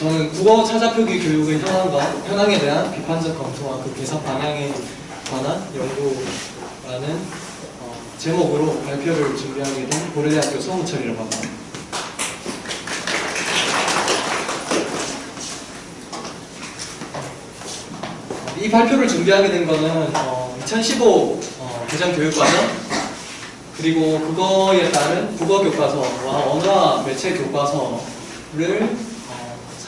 저는 국어 찾아표기 교육의 현황과 현황에 대한 비판적 검토와 그 개선 방향에 관한 연구라는 어, 제목으로 발표를 준비하게 된 고려대학교 소무철이라고 합니다. 이 발표를 준비하게 된 거는 어, 2015 어, 개정 교육과정 그리고 그거에 따른 국어 교과서와 언어와 매체 교과서를 어,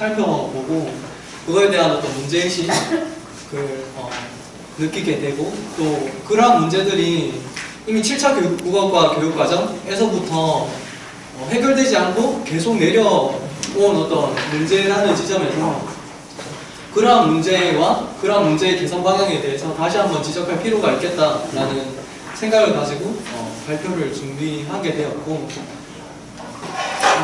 살펴보고 그거에 대한 어떤 문제의식 그 어, 느끼게 되고 또 그러한 문제들이 이미 7차 교육, 국어과 교육과정에서부터 어, 해결되지 않고 계속 내려온 어떤 문제라는 지점에서 그러한 문제와 그러한 문제의 개선 방향에 대해서 다시 한번 지적할 필요가 있겠다라는 생각을 가지고 어, 발표를 준비하게 되었고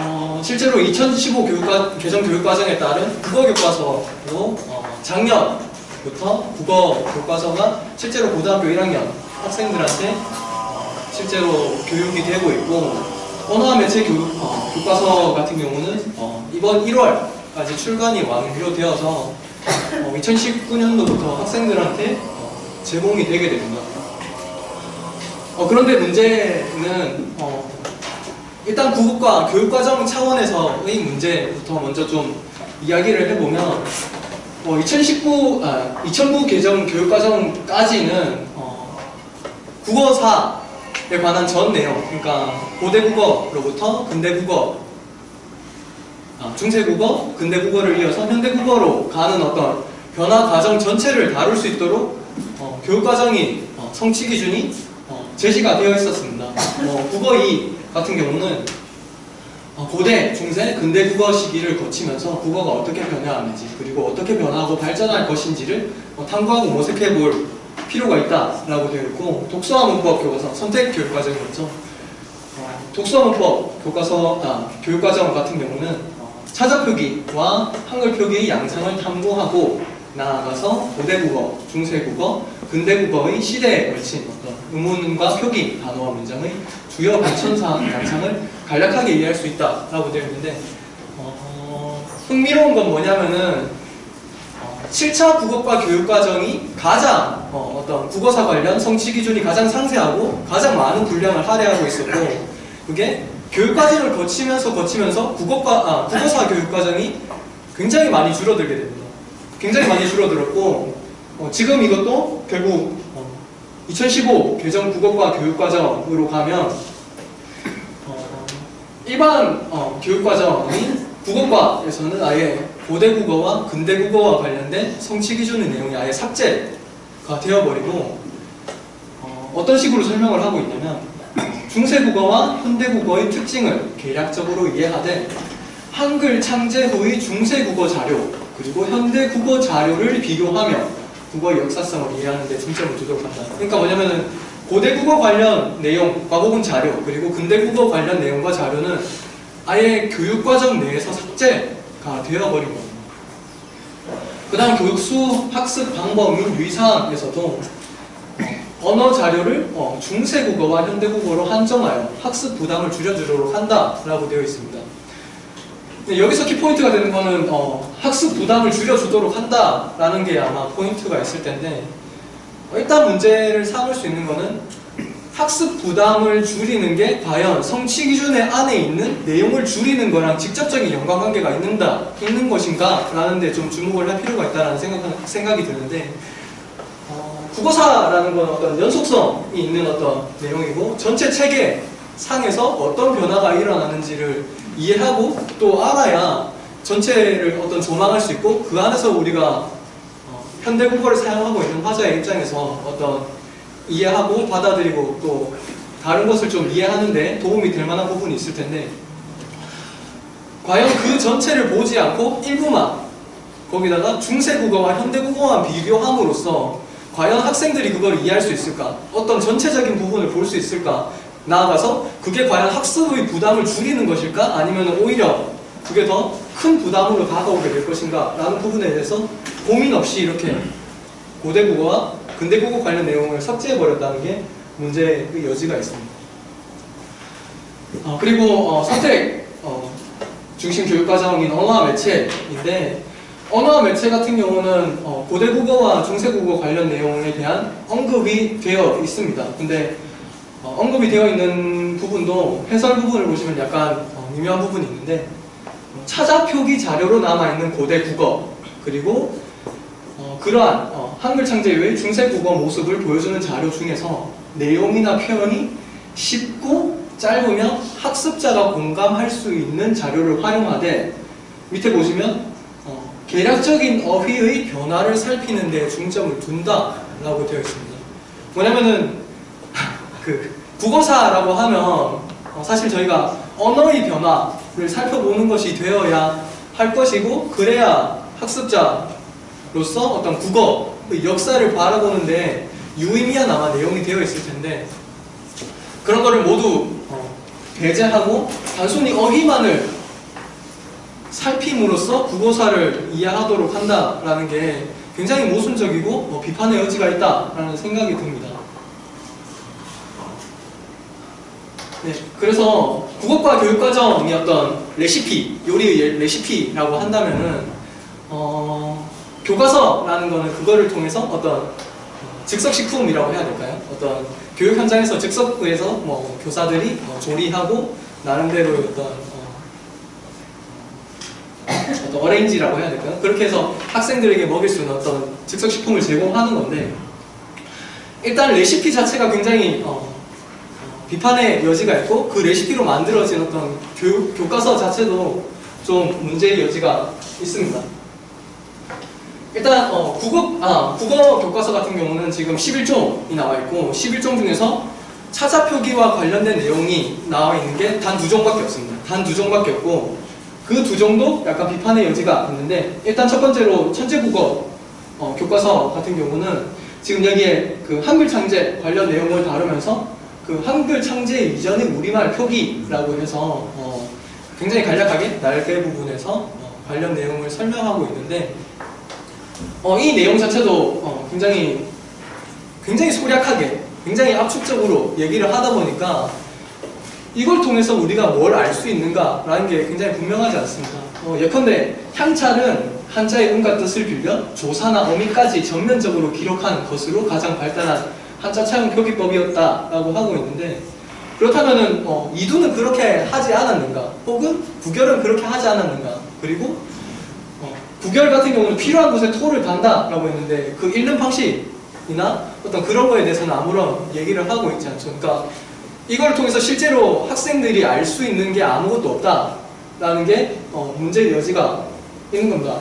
어, 실제로 2015 교육과, 개정 교육과정에 따른 국어 교과서로 어, 작년부터 국어 교과서가 실제로 고등학교 1학년 학생들한테 어, 실제로 교육이 되고 있고 언어와 매체 교육, 어, 교과서 같은 경우는 어, 이번 1월까지 출간이 완료되어서 2019년도부터 어, 학생들한테 어, 제공이 되게 됩니다. 어, 그런데 문제는 어, 일단 국어과 교육과정 차원에서의 문제부터 먼저 좀 이야기를 해보면 2019, 아, 2009 개정 교육과정까지는 국어사에 관한 전 내용, 그러니까 고대 국어로부터 근대 국어 아, 중세 국어, 근대 국어를 이어서 현대 국어로 가는 어떤 변화 과정 전체를 다룰 수 있도록 어, 교육과정이 어, 성취 기준이 어, 제시가 되어 있었습니다. 어, 국어 2 같은 경우는 어, 고대, 중세, 근대 국어 시기를 거치면서 국어가 어떻게 변화하는지 그리고 어떻게 변화하고 발전할 것인지를 어, 탐구하고 모색해 볼 필요가 있다라고 되어 있고 독서와 문법 교과서 선택 교육과정이었죠. 독서 문법 교과서 아, 교육과정 같은 경우는 차자표기와 한글 표기의 양상을 탐구하고 나아가서 고대 국어, 중세 국어, 근대 국어의 시대에 걸친 어떤 의문과 표기, 단어와 문장의 주요 발전사항, 양상을 간략하게 이해할 수 있다라고 되어 있는데 어, 흥미로운 건 뭐냐면은 어, 7차 국어과 교육과정이 가장 어, 떤 국어사 관련 성취 기준이 가장 상세하고 가장 많은 분량을 할애하고 있었고 그게 교육과정을 거치면서 거치면서 국어과, 아, 국어사 교육과정이 굉장히 많이 줄어들게 됩니다. 굉장히 많이 줄어들었고 어, 지금 이것도 결국 어, 2015 개정 국어과 교육과정으로 가면 어, 일반 어, 교육과정이 국어과에서는 아예 고대 국어와 근대 국어와 관련된 성취 기준의 내용이 아예 삭제가 되어버리고 어, 어떤 식으로 설명을 하고 있냐면 중세 국어와 현대 국어의 특징을 개략적으로 이해하되 한글 창제 후의 중세 국어 자료 그리고 현대 국어 자료를 비교하며 국어 역사성을 이해하는 데 중점을 두도록 한다. 그러니까 뭐냐면은 고대 국어 관련 내용과 혹은 자료 그리고 근대 국어 관련 내용과 자료는 아예 교육과정 내에서 삭제가 되어버린 겁니다. 그 다음 교육수 학습 방법 및 유의사항에서도 언어 자료를 어, 중세 국어와 현대 국어로 한정하여 학습 부담을 줄여주도록 한다라고 되어 있습니다. 여기서 키포인트가 되는 거는 어, 학습 부담을 줄여주도록 한다라는 게 아마 포인트가 있을 텐데 어, 일단 문제를 삼을 수 있는 거는 학습 부담을 줄이는 게 과연 성취 기준의 안에 있는 내용을 줄이는 거랑 직접적인 연관관계가 있는다, 있는 것인가 라는 데 좀 주목을 할 필요가 있다는 생각, 생각이 드는데 국어사라는 건 어떤 연속성이 있는 어떤 내용이고 전체 체계 상에서 어떤 변화가 일어나는지를 이해하고 또 알아야 전체를 어떤 조망할 수 있고 그 안에서 우리가 어, 현대 국어를 사용하고 있는 화자의 입장에서 어떤 이해하고 받아들이고 또 다른 것을 좀 이해하는데 도움이 될 만한 부분이 있을 텐데 과연 그 전체를 보지 않고 일부만 거기다가 중세 국어와 현대 국어만 비교함으로써 과연 학생들이 그걸 이해할 수 있을까? 어떤 전체적인 부분을 볼 수 있을까? 나아가서 그게 과연 학습의 부담을 줄이는 것일까? 아니면 오히려 그게 더 큰 부담으로 다가오게 될 것인가? 라는 부분에 대해서 고민 없이 이렇게 고대국어와 근대국어 관련 내용을 삭제해버렸다는 게 문제의 여지가 있습니다. 어, 그리고 어, 선택 어, 중심 교육 과정인 언어와 매체인데 언어와 매체 같은 경우는 어, 고대 국어와 중세 국어 관련 내용에 대한 언급이 되어 있습니다. 근데 어, 언급이 되어 있는 부분도 해설 부분을 보시면 약간 어, 미묘한 부분이 있는데 어, 찾아 표기 자료로 남아 있는 고대 국어 그리고 어, 그러한 어, 한글 창제 이후의 중세 국어 모습을 보여주는 자료 중에서 내용이나 표현이 쉽고 짧으며 학습자가 공감할 수 있는 자료를 활용하되 밑에 보시면 어, 계략적인 어휘의 변화를 살피는 데 중점을 둔다 라고 되어 있습니다. 뭐냐면은 그 국어사라고 하면 어, 사실 저희가 언어의 변화를 살펴보는 것이 되어야 할 것이고 그래야 학습자로서 어떤 국어의 역사를 바라보는데 유의미한 아마 내용이 되어 있을 텐데 그런 거를 모두 어, 배제하고 단순히 어휘만을 살핌으로써 국어사를 이해하도록 한다라는 게 굉장히 모순적이고 어, 비판의 여지가 있다라는 생각이 듭니다. 네, 그래서 국어과 교육과정이 어떤 레시피, 요리의 레시피라고 한다면은 어, 교과서라는 거는 그거를 통해서 어떤 즉석식품이라고 해야 될까요? 어떤 교육 현장에서 즉석에서 뭐 교사들이 어, 조리하고 나름대로 어떤 어, 어떤 어레인지라고 해야 될까요? 그렇게 해서 학생들에게 먹일 수 있는 어떤 즉석식품을 제공하는 건데 일단 레시피 자체가 굉장히 어, 어, 비판의 여지가 있고 그 레시피로 만들어진 어떤 교육, 교과서 자체도 좀 문제의 여지가 있습니다. 일단 어, 국어 아 국어 교과서 같은 경우는 지금 11종이 나와 있고 11종 중에서 차자 표기와 관련된 내용이 나와 있는 게 단 두 종밖에 없습니다. 단 두 종밖에 없고 그 두 종도 약간 비판의 여지가 있는데 일단 첫 번째로 천재국어 어, 교과서 같은 경우는 지금 여기에 그 한글 창제 관련 내용을 다루면서 그 한글 창제 이전의 우리말 표기라고 해서 어, 굉장히 간략하게 날개 부분에서 어, 관련 내용을 설명하고 있는데 어, 이 내용 자체도 어, 굉장히 굉장히 소략하게 굉장히 압축적으로 얘기를 하다 보니까 이걸 통해서 우리가 뭘 알 수 있는가라는 게 굉장히 분명하지 않습니다. 어, 예컨대 향찰은 한자의 음과 뜻을 빌려 조사나 어미까지 전면적으로 기록한 것으로 가장 발달한 한자 차용 표기법이었다라고 하고 있는데 그렇다면은 어, 이두는 그렇게 하지 않았는가? 혹은 구결은 그렇게 하지 않았는가? 그리고 어, 구결 같은 경우는 필요한 곳에 토를 단다라고 했는데 그 읽는 방식이나 어떤 그런 거에 대해서는 아무런 얘기를 하고 있지 않죠. 그러니까 이걸 통해서 실제로 학생들이 알 수 있는 게 아무것도 없다라는 게 어, 문제의 여지가 있는 겁니다.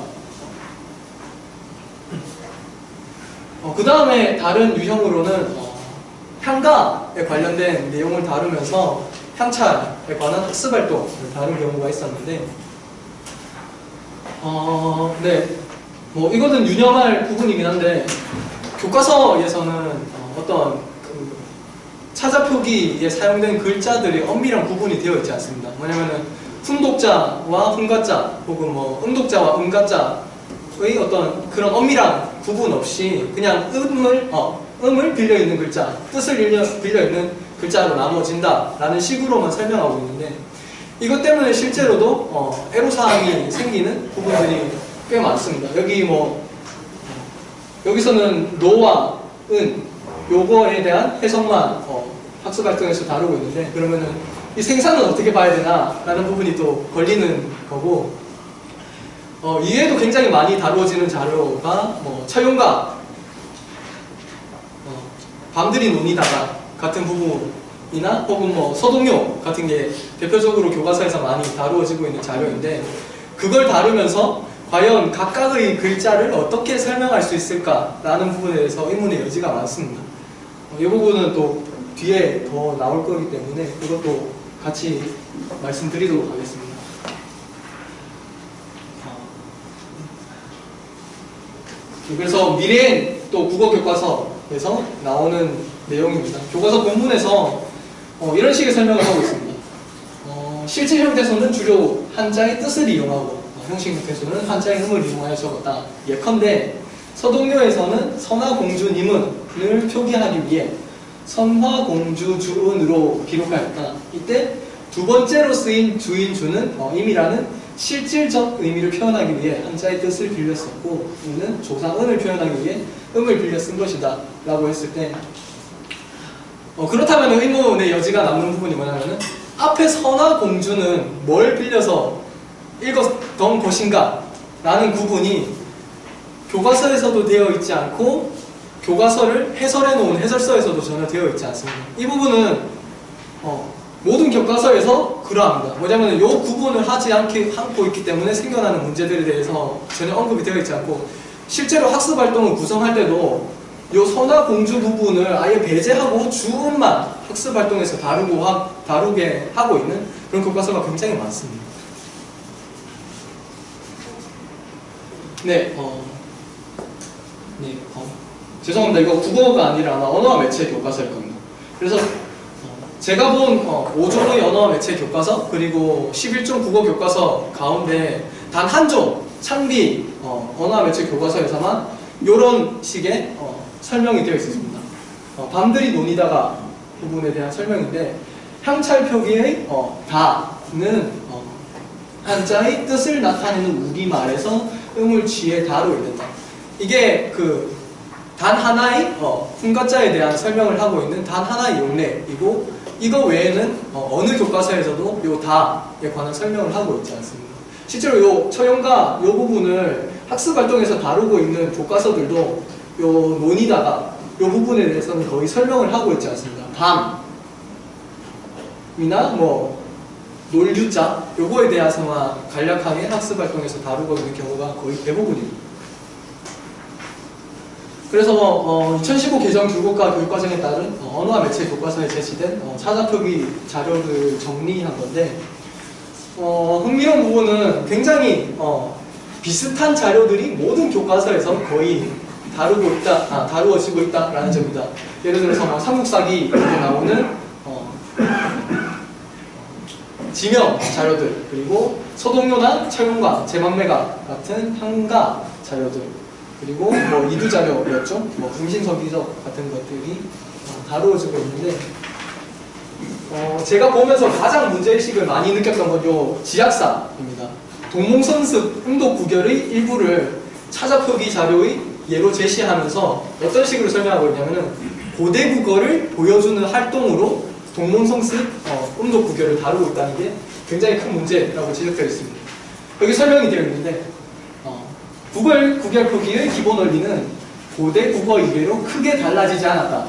어, 그 다음에 다른 유형으로는 어, 향가에 관련된 내용을 다루면서 향찰에 관한 학습 활동을 다룬 경우가 있었는데 어, 네. 뭐 이거는 유념할 부분이긴 한데 교과서에서는 어, 어떤 그 차자 표기에 사용된 글자들이 엄밀한 구분이 되어 있지 않습니다. 뭐냐면은 훈독자와 훈가자 혹은 뭐 음독자와 음가자의 어떤 그런 엄밀한 구분 없이 그냥 음을 어, 음을 빌려 있는 글자, 뜻을 빌려, 빌려 있는 글자로 나눠진다라는 식으로만 설명하고 있는데 이것 때문에 실제로도 어, 애로사항이 생기는 부분들이 꽤 많습니다. 여기 뭐 어, 여기서는 노와 은 요거에 대한 해석만 어, 학습 활동에서 다루고 있는데 그러면은 이 생산은 어떻게 봐야 되나 라는 부분이 또 걸리는 거고 어, 이외에도 굉장히 많이 다루어지는 자료가 뭐 차용과 어, 밤들이 논이다가 같은 부분이나 혹은 뭐 서동요 같은 게 대표적으로 교과서에서 많이 다루어지고 있는 자료인데 그걸 다루면서 과연 각각의 글자를 어떻게 설명할 수 있을까라는 부분에 대해서 의문의 여지가 많습니다. 어, 이 부분은 또 뒤에 더 나올 거기 때문에 그것도 같이 말씀드리도록 하겠습니다. 그래서 미래엔 또 국어 교과서에서 나오는 내용입니다. 교과서 본문에서 어, 이런 식의 설명을 하고 있습니다. 어, 실제 형태에서는 주로 한자의 뜻을 이용하고 어, 형식 형태에서는 한자의 음을 이용하여 적었다. 예컨대 서동요에서는 선화공주님은을 표기하기 위해 선화공주주은으로 기록하였다. 이때 두 번째로 쓰인 주인 주는 어, 임이라는 실질적 의미를 표현하기 위해 한자의 뜻을 빌렸었고 이는 조상은을 표현하기 위해 음을 빌려 쓴 것이다 라고 했을 때 어, 그렇다면 의문의 여지가 남는 부분이 뭐냐면은 앞에 선화 공주는 뭘 빌려서 읽었던 것인가 라는 구분이 교과서에서도 되어 있지 않고 교과서를 해설해 놓은 해설서에서도 전혀 되어 있지 않습니다. 이 부분은 어, 모든 교과서에서 그러합니다. 뭐냐면 이 구분을 하지 않기, 않고 있기 때문에 생겨나는 문제들에 대해서 전혀 언급이 되어 있지 않고 실제로 학습 활동을 구성할 때도 이 선화 공주 부분을 아예 배제하고 주음만 학습 활동에서 다루고 하, 다루게 하고 있는 그런 교과서가 굉장히 많습니다. 네, 어, 네, 어, 죄송합니다. 이거 국어가 아니라 아마 언어와 매체 교과서일 겁니다. 그래서 어, 제가 본 어, 5종의 언어와 매체 교과서 그리고 11종 국어 교과서 가운데 단 한 종 창비 어, 언어와 매체 교과서에서만 이런 식의 어, 설명이 되어 있었습니다. 어, 밤들이 논이다가 부분에 대한 설명인데 향찰 표기의 어, 다는 어, 한자의 뜻을 나타내는 우리말에서 음을 취해 다로 읽는다. 이게 그 단 하나의 어, 훈가자에 대한 설명을 하고 있는 단 하나의 용례이고 이거 외에는 어, 느 교과서에서도 요 다에 관한 설명을 하고 있지 않습니다. 실제로 요 처용과 요 부분을 학습 활동에서 다루고 있는 교과서들도 요 논이다가 요 부분에 대해서는 거의 설명을 하고 있지 않습니다. 밤이나 뭐 놀유자 요거에 대해서만 간략하게 학습 활동에서 다루고 있는 경우가 거의 대부분입니다. 그래서 어, 2015 개정 교육과 교육과정에 따른 어, 언어와 매체 교과서에 제시된 어, 차자표기 자료를 정리한 건데 어, 흥미로운 부분은 굉장히 어, 비슷한 자료들이 모든 교과서에서 거의 다루고 있다, 아, 다루어지고 있다라는 점입니다. 예를 들어서 뭐 삼국사기 이렇게 나오는 어, 지명 자료들 그리고 서동요나 철문가, 제망매가 같은 향가 자료들 그리고 뭐 이두 자료였죠. 뭐 궁신서기적 같은 것들이 어, 다루어지고 있는데 어, 제가 보면서 가장 문제의식을 많이 느꼈던 건 요 지약사입니다. 동몽선습 응독 구결의 일부를 찾아표기 자료의 예로 제시하면서 어떤 식으로 설명하고 있냐면은 고대 국어를 보여주는 활동으로 동몽성습 어, 음독 구결을 다루고 있다는 게 굉장히 큰 문제라고 지적되어 있습니다. 여기 설명이 되어 있는데 어, 국어 구결 표기의 기본 원리는 고대 국어 이외로 크게 달라지지 않았다.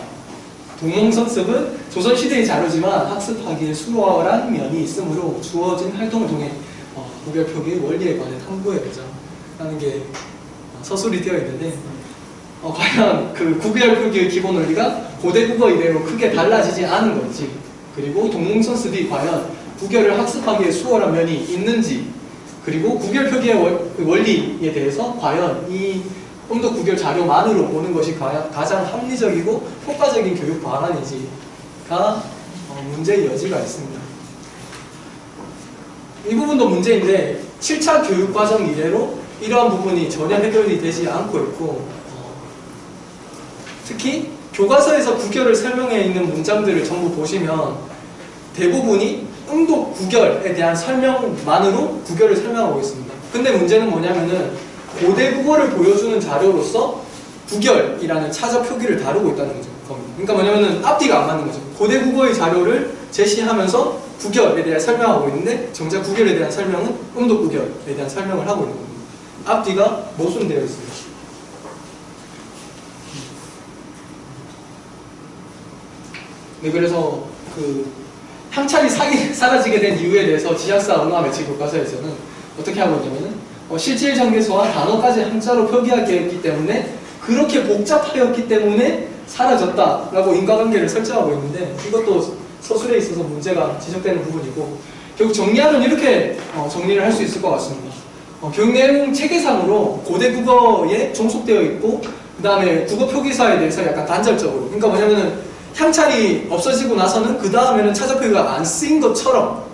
동몽선습은 조선시대의 자료지만 학습하기에 수월한 면이 있으므로 주어진 활동을 통해 어, 구결 표기의 원리에 관해 탐구해보자 라는 게 어, 서술이 되어 있는데 어, 과연 그 구별 표기의 기본 원리가 고대 국어 이래로 크게 달라지지 않은 건지 그리고 동몽선습이 과연 구결을 학습하기에 수월한 면이 있는지 그리고 구결 표기의 월- 그 원리에 대해서 과연 이 음독 구결 자료만으로 보는 것이 가- 가장 합리적이고 효과적인 교육 방안인지가 어, 문제의 여지가 있습니다. 이 부분도 문제인데 7차 교육 과정 이래로 이러한 부분이 전혀 해결이 되지 않고 있고 어, 특히 교과서에서 구결을 설명해 있는 문장들을 전부 보시면 대부분이 응독 구결에 대한 설명만으로 구결을 설명하고 있습니다. 근데 문제는 뭐냐면은 고대 국어를 보여주는 자료로서 구결이라는 차저 표기를 다루고 있다는 거죠. 그러니까 뭐냐면은 앞뒤가 안 맞는 거죠. 고대 국어의 자료를 제시하면서 구결에 대해 설명하고 있는데 정작 구결에 대한 설명은 음독 구결에 대한 설명을 하고 있는 겁니다. 앞뒤가 모순되어 있습니다. 네, 그래서 그 향찰이 사기, 사라지게 된 이유에 대해서 지학사 언어와 매체 교과서에서는 어떻게 하고 있냐면은 어, 실질 전개소와 단어까지 한자로 표기하게 했기 때문에 그렇게 복잡하였기 때문에 사라졌다라고 인과관계를 설정하고 있는데 이것도 서술에 있어서 문제가 지적되는 부분이고 결국 정리하면 이렇게 어, 정리를 할 수 있을 것 같습니다. 어, 교육 내용 체계상으로 고대 국어에 종속되어 있고 그 다음에 국어 표기사에 대해서 약간 단절적으로 그러니까 뭐냐면은 향찰이 없어지고 나서는 그 다음에는 차저표기가 안 쓰인 것처럼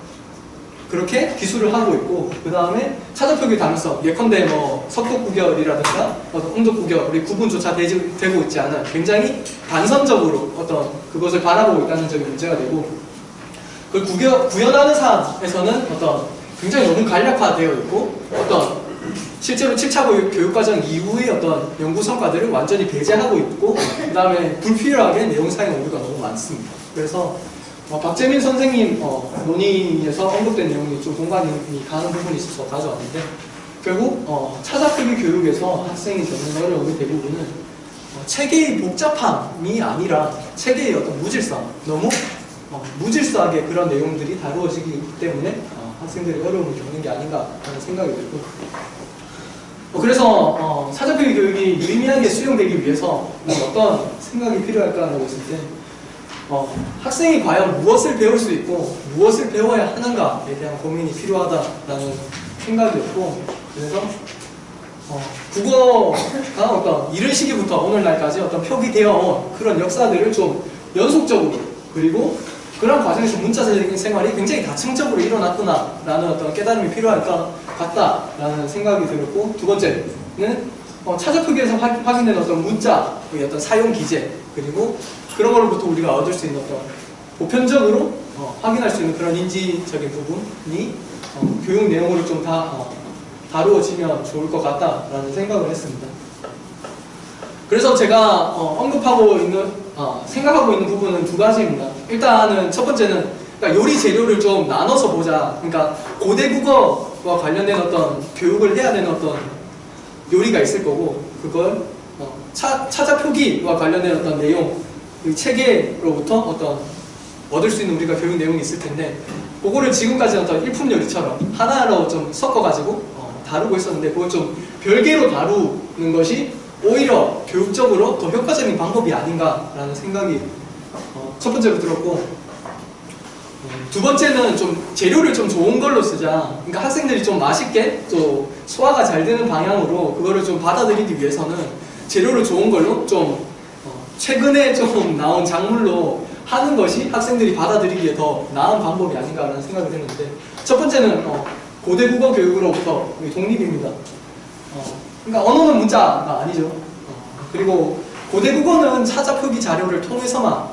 그렇게 기술을 하고 있고 그 다음에 차저표기 다면서 예컨대 뭐 석곡구결이라든가 어떤 음독구결이 구분조차 되지, 되고 있지 않은 굉장히 단선적으로 어떤 그것을 바라보고 있다는 점이 문제가 되고 그걸 구겨, 구현하는 사람에서는 어떤 굉장히 너무 간략화되어 있고 어떤 실제로 7차 교육- 교육과정 이후의 어떤 연구 성과들을 완전히 배제하고 있고 그 다음에 불필요하게 내용 사용 오류가 너무 많습니다. 그래서 어, 박재민 선생님 어, 논의에서 언급된 내용이 좀 공감이 가는 부분이 있어서 가져왔는데 결국 어, 찾아보기 교육에서 학생이 겪는 어려움의 대부분은 어, 체계의 복잡함이 아니라 체계의 어떤 무질서 너무 어, 무질서하게 그런 내용들이 다루어지기 때문에 어, 학생들이 어려움을 겪는 게 아닌가 하는 생각이 들고 어, 그래서 어, 사자표기 교육이 유의미하게 수용되기 위해서 뭐 어떤 생각이 필요할까라고 했을 때 어, 학생이 과연 무엇을 배울 수 있고 무엇을 배워야 하는가에 대한 고민이 필요하다라는 생각이었고 그래서 어, 국어가 어떤 이른 시기부터 오늘날까지 어떤 표기되어 온 그런 역사들을 좀 연속적으로 그리고 그런 과정에서 문자적인 생활이 굉장히 다층적으로 일어났구나라는 어떤 깨달음이 필요할 것 같다라는 생각이 들었고 두 번째는 어, 차저표기에서 확- 확인된 어떤 문자의 어떤 사용 기제 그리고 그런 걸로부터 우리가 얻을 수 있는 어떤 보편적으로 어, 확인할 수 있는 그런 인지적인 부분이 어, 교육 내용으로 좀 다 다루어지면 좋을 것 같다라는 생각을 했습니다. 그래서 제가 어, 언급하고 있는 어, 생각하고 있는 부분은 두 가지입니다. 일단은 첫 번째는 그러니까 요리 재료를 좀 나눠서 보자. 그러니까 고대 국어 와 관련된 어떤 교육을 해야 되는 어떤 요리가 있을 거고 그걸 어, 차, 차자 표기와 관련된 어떤 내용, 그 체계로부터 어떤 얻을 수 있는 우리가 교육 내용이 있을 텐데 그거를 지금까지 어떤 일품 요리처럼 하나로 좀 섞어가지고 어, 다루고 있었는데 그걸 좀 별개로 다루는 것이 오히려 교육적으로 더 효과적인 방법이 아닌가라는 생각이 어, 첫 번째로 들었고 어, 두 번째는 좀 재료를 좀 좋은 걸로 쓰자. 그러니까 학생들이 좀 맛있게 또 소화가 잘 되는 방향으로 그거를 좀 받아들이기 위해서는 재료를 좋은 걸로 좀 어, 최근에 좀 나온 작물로 하는 것이 학생들이 받아들이기에 더 나은 방법이 아닌가라는 생각이 드는데 첫 번째는 어, 고대 국어 교육으로부터 독립입니다. 어, 그러니까 언어는 문자가 아니죠. 어, 그리고 고대 국어는 찾아 표기 자료를 통해서만 어,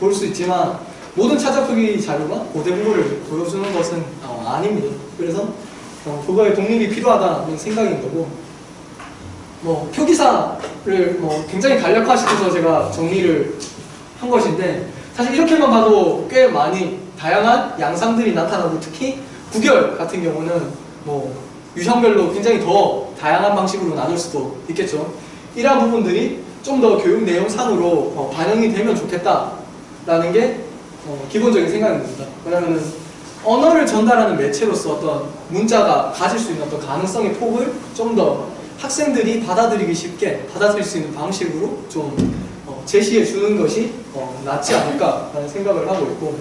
볼수 있지만 모든 찾아표기 자료가 고대 국어를 보여주는 것은 어, 아닙니다. 그래서 어, 그거에 독립이 필요하다는 생각인 거고 뭐 표기사를 뭐 굉장히 간략화시켜서 제가 정리를 한 것인데 사실 이렇게만 봐도 꽤 많이 다양한 양상들이 나타나고 특히 구결 같은 경우는 뭐 유형별로 굉장히 더 다양한 방식으로 나눌 수도 있겠죠. 이러한 부분들이 좀 더 교육 내용상으로 어, 반영이 되면 좋겠다라는 게 어, 기본적인 생각입니다. 왜냐하면 언어를 전달하는 매체로서 어떤 문자가 가질 수 있는 어떤 가능성의 폭을 좀 더 학생들이 받아들이기 쉽게 받아들일 수 있는 방식으로 좀 어, 제시해 주는 것이 어, 낫지 않을까라는 생각을 하고 있고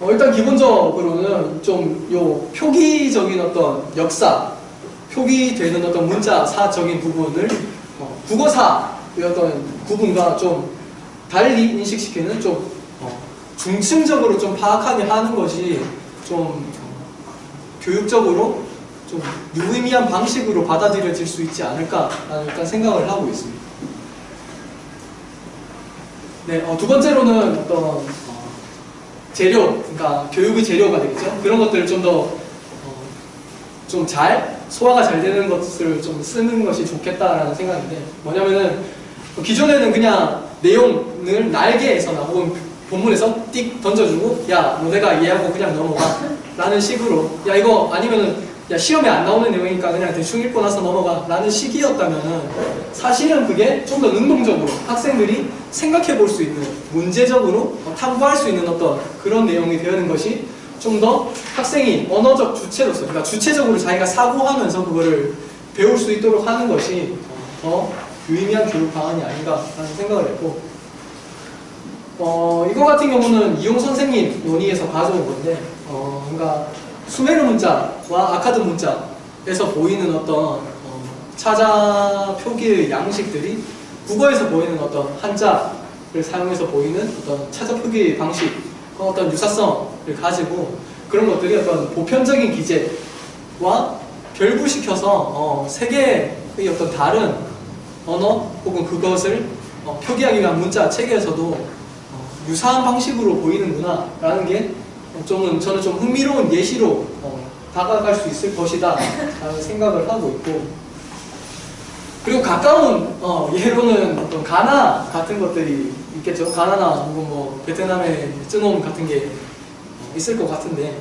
어, 일단 기본적으로는 좀 요 표기적인 어떤 역사, 표기되는 어떤 문자사적인 부분을 어, 국어사의 어떤 구분과 좀 달리 인식시키는 좀 어, 중층적으로 좀 파악하게 하는 것이 좀 어, 교육적으로 좀 유의미한 방식으로 받아들여질 수 있지 않을까라는 생각을 하고 있습니다. 네, 어, 두 번째로는 어떤 어, 재료, 그러니까 교육의 재료가 되겠죠. 그런 것들을 좀더 어, 좀잘 소화가 잘 되는 것을 좀 쓰는 것이 좋겠다라는 생각인데 뭐냐면은 기존에는 그냥 내용을 날개에서나 혹은 본문에서 띡 던져주고 야 너네가 이해하고 그냥 넘어가. 라는 식으로 야 이거 아니면은 야 시험에 안 나오는 내용이니까 그냥 대충 읽고 나서 넘어가. 라는 식이었다면은 사실은 그게 좀 더 능동적으로 학생들이 생각해 볼 수 있는 문제적으로 어, 탐구할 수 있는 어떤 그런 내용이 되는 것이 좀 더 학생이 언어적 주체로서 그러니까 주체적으로 자기가 사고하면서 그거를 배울 수 있도록 하는 것이 어, 더 유의미한 교육 방안이 아닌가라는 생각을 했고 어, 이거 같은 경우는 이용 선생님 논의에서 가져온 건데 어, 그러니까 수메르 문자와 아카드 문자에서 보이는 어떤 어, 찾아 표기의 양식들이 국어에서 보이는 어떤 한자를 사용해서 보이는 어떤 찾아 표기 방식, 어떤 유사성을 가지고 그런 것들이 어떤 보편적인 기재와 결부시켜서 어, 세계의 어떤 다른 언어 혹은 그것을 어, 표기하기 위한 문자 체계에서도 어, 유사한 방식으로 보이는구나 라는 게 좀은 저는 좀 흥미로운 예시로 어, 다가갈 수 있을 것이다 라는 생각을 하고 있고. 그리고 가까운 어, 예로는 어떤 가나 같은 것들이 있겠죠. 가나나 혹은 뭐 베트남의 쯔놈 같은 게 어, 있을 것 같은데.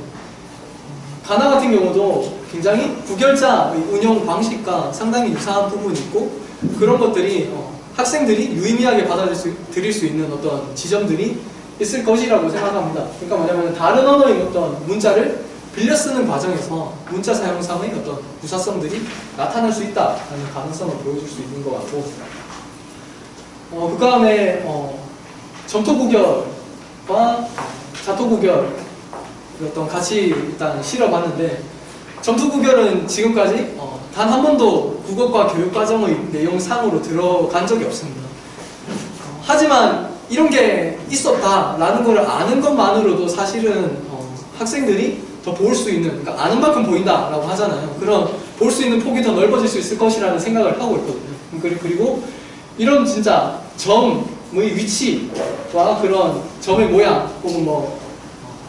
가나 같은 경우도 굉장히 부결자 운영 방식과 상당히 유사한 부분이 있고 그런 것들이 어, 학생들이 유의미하게 받아들일 수, 있는 어떤 지점들이 있을 것이라고 생각합니다. 그러니까 뭐냐면 다른 언어의 어떤 문자를 빌려 쓰는 과정에서 문자 사용상의 어떤 유사성들이 나타날 수 있다라는 가능성을 보여줄 수 있는 것 같고 어, 그 다음에 어, 점토구결과 자토구결 어떤 같이 일단 실어봤는데 점토구결은 지금까지 어, 단 한 번도 국어과 교육과정의 내용상으로 들어간 적이 없습니다. 어, 하지만 이런 게 있었다라는 걸 아는 것만으로도 사실은 어, 학생들이 더 볼 수 있는, 그러니까 아는 만큼 보인다라고 하잖아요. 그런 볼 수 있는 폭이 더 넓어질 수 있을 것이라는 생각을 하고 있거든요. 그리- 그리고 이런 진짜 점의 위치와 그런 점의 모양 혹은 뭐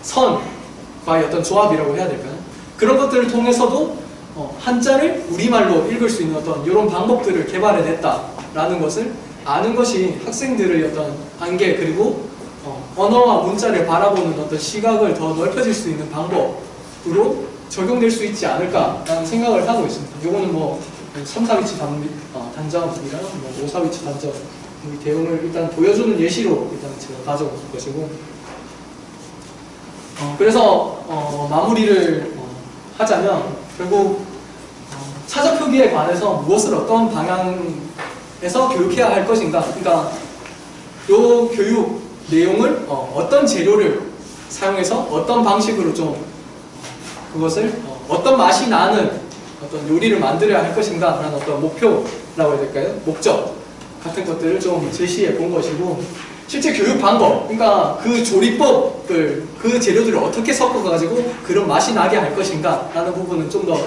선과의 어떤 조합이라고 해야 될까요? 그런 것들을 통해서도 어, 한자를 우리말로 읽을 수 있는 어떤 이런 방법들을 개발해냈다라는 것을 아는 것이 학생들의 어떤 한계 그리고 어, 언어와 문자를 바라보는 어떤 시각을 더 넓혀질 수 있는 방법으로 적용될 수 있지 않을까라는 생각을 하고 있습니다. 이거는 뭐 3, 4위치 단, 어, 뭐 5, 4위치 단점 이 대응을 일단 보여주는 예시로 일단 제가 가져온 것이고 어, 그래서 어, 마무리를 어, 하자면 결국 어, 차적 표기에 관해서 무엇을 어떤 방향에서 교육해야 할 것인가 그러니까 요 교육 내용을 어, 떤 재료를 사용해서 어떤 방식으로 좀 그것을 어, 어떤 맛이 나는 어떤 요리를 만들어야 할 것인가 라는 어떤 목표라고 해야 될까요? 목적 같은 것들을 좀 제시해 본 것이고 실제 교육 방법, 그러니까 그 조리법을 그 재료들을 어떻게 섞어가지고 그런 맛이 나게 할 것인가 라는 부분은 좀 더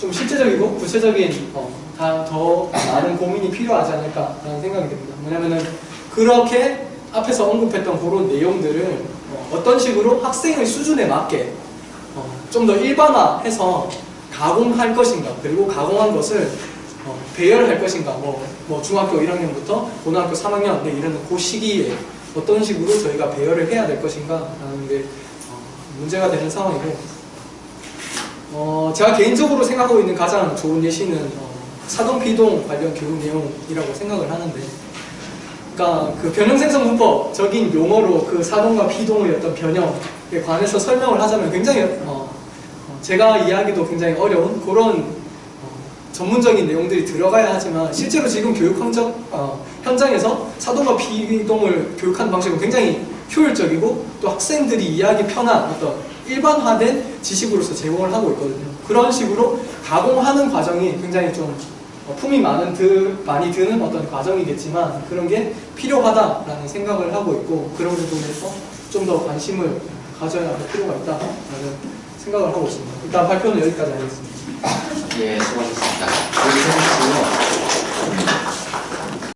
좀 실제적이고 구체적인 어, 다더 많은 고민이 필요하지 않을까라는 생각이 듭니다. 뭐냐면은 그렇게 앞에서 언급했던 그런 내용들을 어, 떤 식으로 학생의 수준에 맞게 어, 좀 더 일반화해서 가공할 것인가 그리고 가공한 것을 어, 배열할 것인가? 뭐, 뭐 중학교 1학년부터 고등학교 3학년 네, 이런 그 시기에 어떤 식으로 저희가 배열을 해야 될 것인가 라는 게 어, 문제가 되는 상황이고 어, 제가 개인적으로 생각하고 있는 가장 좋은 예시는 어, 사동피동 관련 교육 내용이라고 생각을 하는데 그러니까 그 변형생성 문법적인 용어로 그 사동과 피동의 어떤 변형에 관해서 설명을 하자면 굉장히 어, 어, 제가 이해하기도 굉장히 어려운 그런 어, 전문적인 내용들이 들어가야 하지만 실제로 지금 교육 현장, 어, 현장에서 사동과 피동을 교육하는 방식은 굉장히 효율적이고 또 학생들이 이해하기 편한 어떤 일반화된 지식으로서 제공을 하고 있거든요. 그런 식으로 가공하는 과정이 굉장히 좀 어, 품이 많은 드, 많이 드는 어떤 과정이겠지만 그런 게 필요하다라는 생각을 하고 있고 그런 부분에서 좀 더 관심을 가져야 할 필요가 있다라는 생각을 하고 있습니다. 일단 발표는 여기까지 하겠습니다. 예, 수고하셨습니다. 그리고